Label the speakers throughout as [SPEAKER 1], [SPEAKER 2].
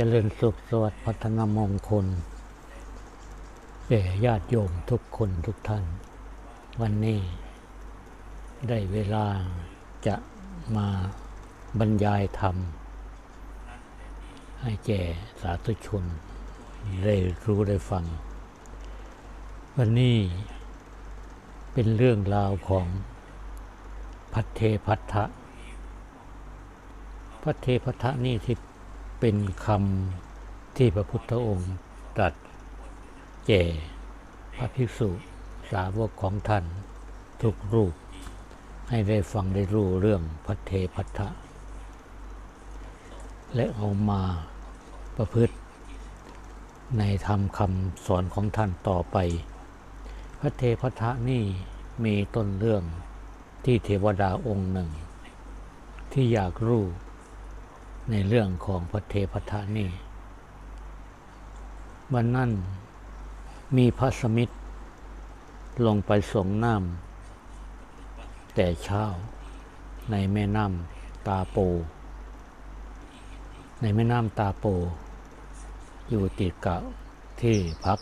[SPEAKER 1] เจริญสุขสวัสดิ์พัฒนามงคลแก่ญาติโยมทุกคนทุกท่าน วันนี้ได้เวลาจะมาบรรยายธรรม ให้แก่สาธุชน ได้รู้ได้ฟัง วันนี้เป็นเรื่องราวของพัทเทพัทธะพัทเทพัทธะนี่ที่ เป็นคำที่พระพุทธองค์ตรัสแก่พระภิกษุสาวกของท่านทุกรูป ให้ได้ฟังได้รู้เรื่องพัทเทพัทธะและเอามาประพฤติในธรรมคำสอนของท่านต่อไป พระเทพัทะนี่มีต้นเรื่องที่เทวดาองค์หนึ่ง ที่อยากรู้ ในเรื่องของพระเทพทธะนี่วันนั้นมีพระสมิทธลงไปส่งน้ำแต่เช้าในแม่น้ำตาโป ในแม่น้ำตาโป อยู่ติดกับที่พัก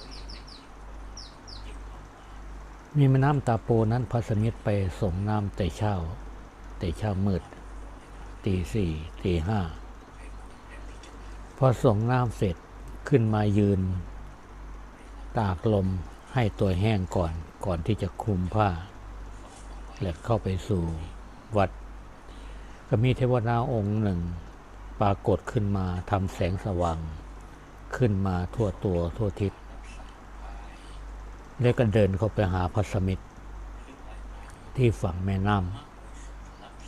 [SPEAKER 1] มีแม่น้ำตาโปนั้นพระสมิทไปส่งน้ำแต่เช้า แต่เช้ามืดตีสี่ตีห้า พอส่งน้ำเสร็จขึ้นมายืน ตากลมให้ตัวแห้งก่อนก่อนที่จะคลุมผ้า และเข้าไปสู่วัด ก็มีเทวดาองค์หนึ่ง ปรากฏขึ้นมาทำแสงสว่าง ขึ้นมาทั่วตัวทั่วทิศแล้วก็เดินเข้าไปหาพระสมิทธที่ฝั่งแม่น้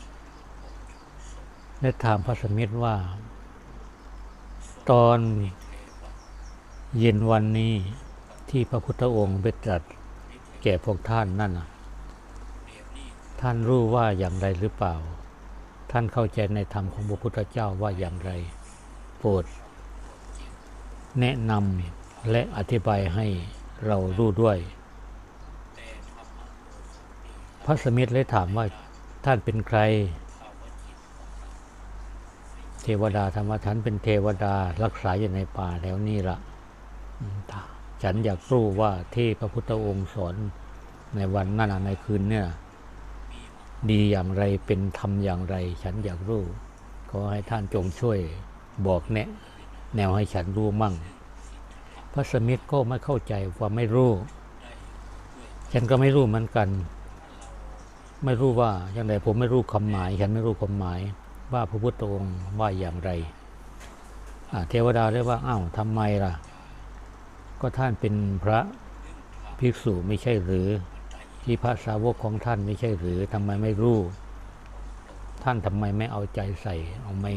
[SPEAKER 1] ำและถามพระสมิทธว่า ตอนเย็นวันนี้ที่พระพุทธองค์ไปตรัสแก่พวกท่านนั่นนะท่านรู้ว่าอย่างไรหรือเปล่า ท่านเข้าใจในธรรมของพระพุทธเจ้าว่าอย่างไร โปรด แนะนำและอธิบายให้เรารู้ด้วย พระสมิทธเลยถามว่าท่านเป็นใคร วดาธรรมท่านเป็นเทวดารักษาอยู่ในป่าแล้วนี่ละฉันอยากรู้ว่าที่พระพุทธองค์สอนในวันนั้นในคืนเนี่ย ดีอย่างไรเป็นธรรมอย่างไร ฉันอยากรู้ขอให้ท่านจงช่วยบอกแนะแนวให้ฉันรู้มั่ง พระสมิทธก็ไม่เข้าใจว่าไม่รู้ ฉันก็ไม่รู้เหมือนกัน ไม่รู้ว่าอย่างไรผมไม่รู้ความหมาย ฉันไม่รู้ความหมาย ว่าพระพุทธองค์ว่าอย่างไรเทวดาเรียกว่าอ้าวทำไมล่ะ ก็ท่านเป็นพระภิกษุไม่ใช่หรือ ที่พระสาวกของท่านไม่ใช่หรือทำไมไม่รู้ ท่านทำไมไม่เอาใจใส่เอาไม่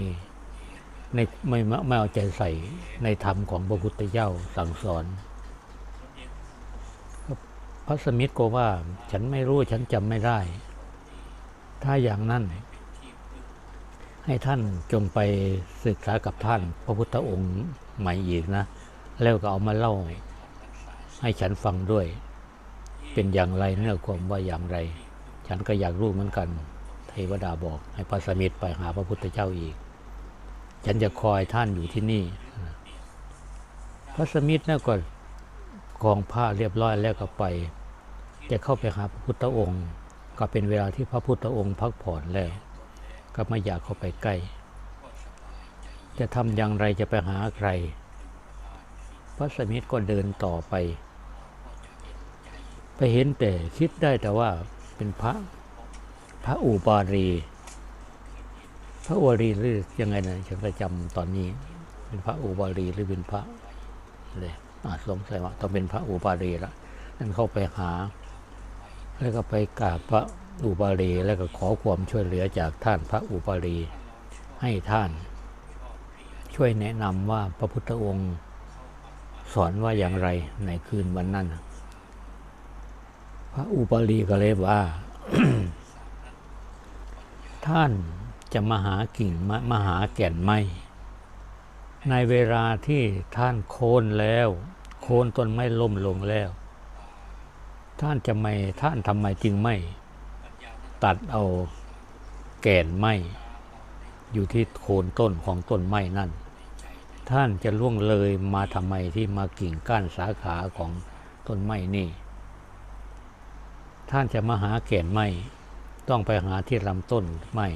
[SPEAKER 1] ในไม่ไม่ไม่เอาใจใส่ในธรรมของพระพุทธเจ้าสั่งสอน พระสมิทธก็ว่าฉันไม่รู้ฉันจำไม่ได้ ถ้าอย่างนั้น ให้ท่านจงไปศึกษากับท่าน พระพุทธองค์ใหม่อีกนะ แล้วก็เอามาเล่าให้ฉันฟังด้วย เป็นอย่างไรเนื้อความว่าอย่างไร ฉันก็อยากรู้เหมือนกัน เทวดาบอกให้พระสมิทไปหาพระพุทธเจ้าอีก ฉันจะคอยท่านอยู่ที่นี่ พระสมิทธน่ะก็กองผ้าเรียบร้อยแล้วก็ไป จะเข้าไปหาพระพุทธองค์ ก็เป็นเวลาที่พระพุทธองค์พักผ่อนแล้ว ก็ไม่อยากเข้าไปใกล้ จะทำอย่างไรจะไปหาใคร พระสมิทธก็เดินต่อไป ไปเห็นแต่คิดได้แต่ว่าเป็นพระพระอุบารี พระอุบารีหรือยังไงนะฉันก็จำตอนนี้ เป็นพระอุบารีหรือเป็นพระเลยอาสงสัยว่าต้องเป็นพระอุบารีละนั่นเข้าไปหา แล้วก็ไปกราบพระ อุบาลีแล้วก็ขอความช่วยเหลือจากท่านพระอุบาลีให้ท่าน ช่วยแนะนำว่าพระพุทธองค์สอนว่าอย่างไรในคืนวันนั้น พระอุบาลีก็เลยว่า ท่านจะมาหากิ่งไม้มาหาแก่นไม้ในเวลาที่ท่านโค่นแล้ว โค่นต้นไม้ล้มลงแล้ว ท่านจะไม่ท่านทำไมจึงไม่ ตัดเอาแก่นไม้อยู่ที่โคนต้นของต้นไม้นั่น ท่านจะล่วงเลยมาทำไมที่มากิ่งก้านสาขาของต้นไม้นี่ ท่านจะมาหาแก่นไม้ต้องไปหาที่ลำต้นไม้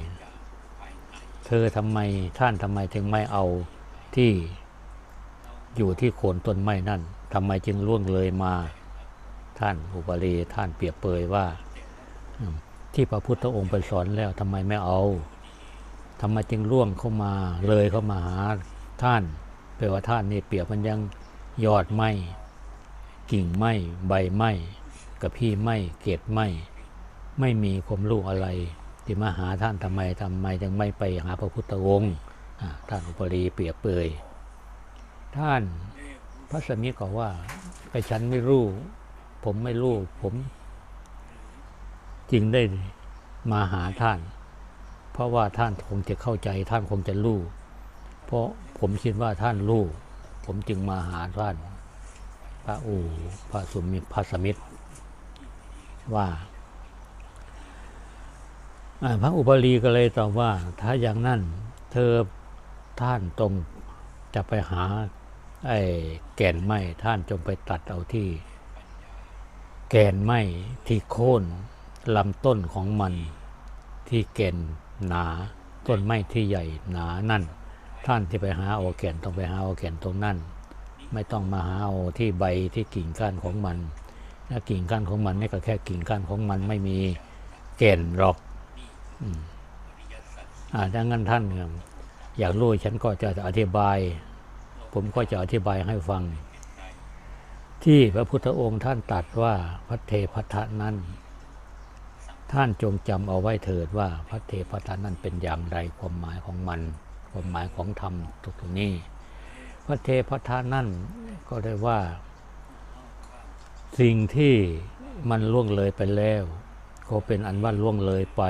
[SPEAKER 1] เธอทำไมท่านทำไมถึงไม่เอาที่อยู่ที่โคนต้นไม้นั่นทำไมจึงล่วงเลยมาท่านอุปรีท่านเปรียบเปยว่า ที่พระพุทธองค์ไปสอนแล้วทำไมไม่เอาทำไมจึงล่วงเข้ามาเลยเข้ามาหาท่านแปลว่าท่านนี่เปรียบมันยังยอดไม้กิ่งไม้ใบไม้กับพี่ไม้เกศไม้ไม่มีความรู้อะไรที่มาหาท่านทำไมทำไมจึงไม่ไปหาพระพุทธองค์ท่านอุปรีเปรียบเปยท่านพระสมิทก็ว่าไอ้ฉันไม่รู้ ผมไม่รู้ผม จึงได้มาหาท่าน เพราะว่าท่านคงจะเข้าใจท่านคงจะรู้เพราะผมคิดว่าท่านรู้ผมจึงมาหาท่าน พระอูพระสุมิพระสมิทรว่าอ่าพระอุปรีก็เลยตอบว่า ถ้าอย่างนั้นเธอท่านตรงจะไปหาไอ้แก่นไม้ท่านจงไปตัดเอาที่ แก่นไม้ที่โค่น ลำต้นของมันที่แก่นหนาต้นไม้ที่ใหญ่หนานั่น ท่านที่ไปหาเอาแก่นต้องไปหาเอาแก่นตรงนั้นไม่ต้องมาหาเอที่ใบที่กิ่งก้านของมันถ้ากิ่งก้านของมันนี่ก็แค่กิ่งก้านของมันไม่มีแก่นหรอกอ่าดังนั้นท่านเนี่ยอยากรู้ฉันก็จะอธิบาย ผมก็จะอธิบายให้ฟัง ที่พระพุทธองค์ท่านตรัสว่าพระเทพทะนั้น ท่านจงจำเอาไว้เถิดว่าพระเทพทะนั้นเป็นอย่างไรความหมายของมัน ความหมายของธรรมตรงนี้ พระเทพทะนั้นก็ได้ว่า สิ่งที่มันล่วงเลยไปแล้ว ก็เป็นอันว่าล่วงเลยไป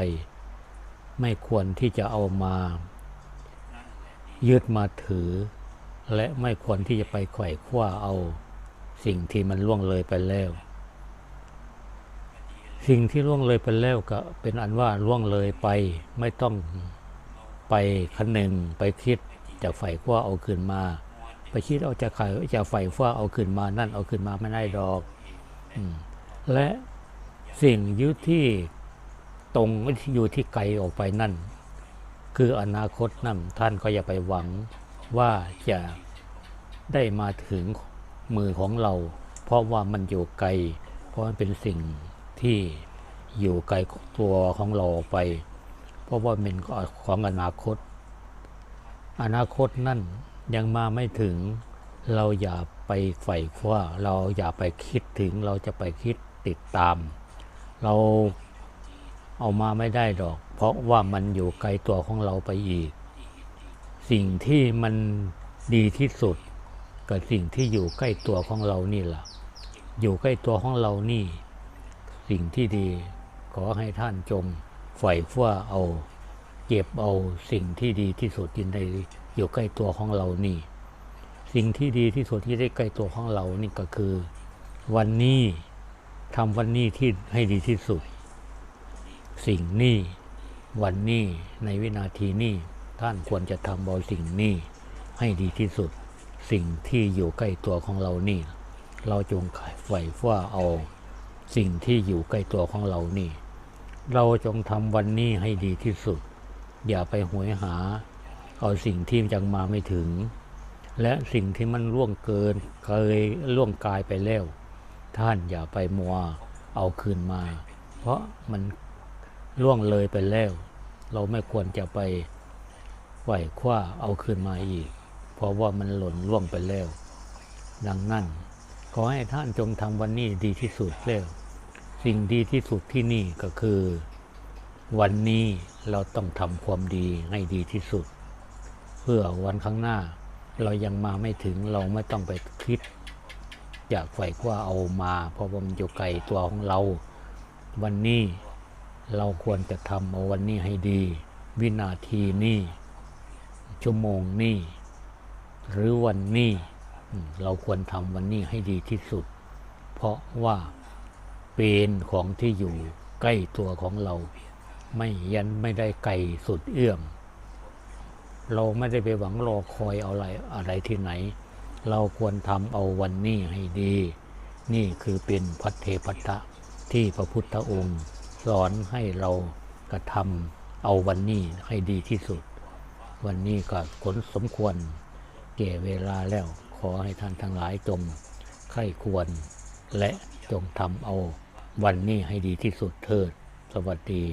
[SPEAKER 1] ไม่ควรที่จะเอามา ยึดมาถือ และไม่ควรที่จะไปไขว่คว้าเอา สิ่งที่มันล่วงเลยไปแล้ว สิ่งที่ล่วงเลยไปแล้วก็เป็นอันว่าล่วงเลยไปไม่ต้องไปคันหนึ่งไปคิดจะไฝ่คว้าเอาคืนมา ไปคิดเอาจะไขจะไฝ่คว้าเอาคืนมานั่นเอาคืนมาไม่ได้ดอกอและสิ่งยึดที่ตรงอยู่ที่ไกลออกไปนั่น คืออนาคตนั่นท่านก็อย่าไปหวังว่าจะได้มาถึงมือของเรา เพราะว่ามันอยู่ไกล เพราะมันเป็นสิ่ง ที่อยู่ไกลตัวของเราไป เพราะว่ามันของอนาคต อนาคตนั่นยังมาไม่ถึงเราอย่าไปใฝ่คว้าเราอย่าไปคิดถึงเราจะไปคิดติดตาม เราเอามาไม่ได้ดอก เพราะว่ามันอยู่ไกลตัวของเราไปอีก สิ่งที่มันดีที่สุดกับสิ่งที่อยู่ใกล้ตัวของเรานี่แหละอยู่ใกล้ตัวของเรานี่ สิ่งที่ดี ขอให้ท่านจงใฝ่คว้าเอา เก็บเอาสิ่งที่ดีที่สุดที่ในอยู่ใกล้ตัวของเรานี่ สิ่งที่ดีที่สุดที่ได้ใกล้ตัวของเรานี่ก็คือ วันนี้ทำวันนี้ที่ให้ดีที่สุด สิ่งนี้วันนี้ในวินาทีนี้ท่านควรจะทำเอาสิ่งนี้ให้ดีที่สุด สิ่งที่อยู่ใกล้ตัวของเรานี่ เราจงใฝ่ฟ้าเอา สิ่งที่อยู่ใกล้ตัวของเรานี่ เราจงทำวันนี้ให้ดีที่สุด อย่าไปหวยหา เอาสิ่งที่ยังมาไม่ถึง และสิ่งที่มันล่วงเกินเคยล่วงกายไปแล้ว ท่านอย่าไปมัวเอาคืนมา เพราะมันล่วงเลยไปแล้ว เราไม่ควรจะไปไหวคว้าเอาคืนมาอีก เพราะว่ามันหล่นล่วงไปแล้ว ดังนั้น ขอให้ท่านจงทำวันนี้ดีที่สุดแล้ว สิ่งดีที่สุดที่นี่ก็คือ วันนี้เราต้องทำความดีให้ดีที่สุด เพื่อวันข้างหน้า เรายังมาไม่ถึงเราไม่ต้องไปคิด อยากไฝ่คว้าเอามาเพราะว่ามันอยู่ไกลตัวของเรา วันนี้เราควรจะทำเอาวันนี้ให้ดี วินาทีนี้ชั่วโมงนี้หรือวันนี้ เราควรทำวันนี้ให้ดีที่สุด เพราะว่าเป็นของที่อยู่ใกล้ตัวของเรา ไม่ยันไม่ได้ไกลสุดเอื้อม เราไม่ได้ไปหวังรอคอยเอาอะไรอะไรที่ไหน เราควรทำเอาวันนี้ให้ดี นี่คือเป็นพัฒเทพัทะที่พระพุทธองค์สอนให้เรากระทำเอาวันนี้ให้ดีที่สุด วันนี้ก็ผลสมควรแก่เวลาแล้ว อให้ท่านทั้งหลายจงไข้ควร และจงทำเอาวันนี้ให้ดีที่สุดเถิด สวัสดี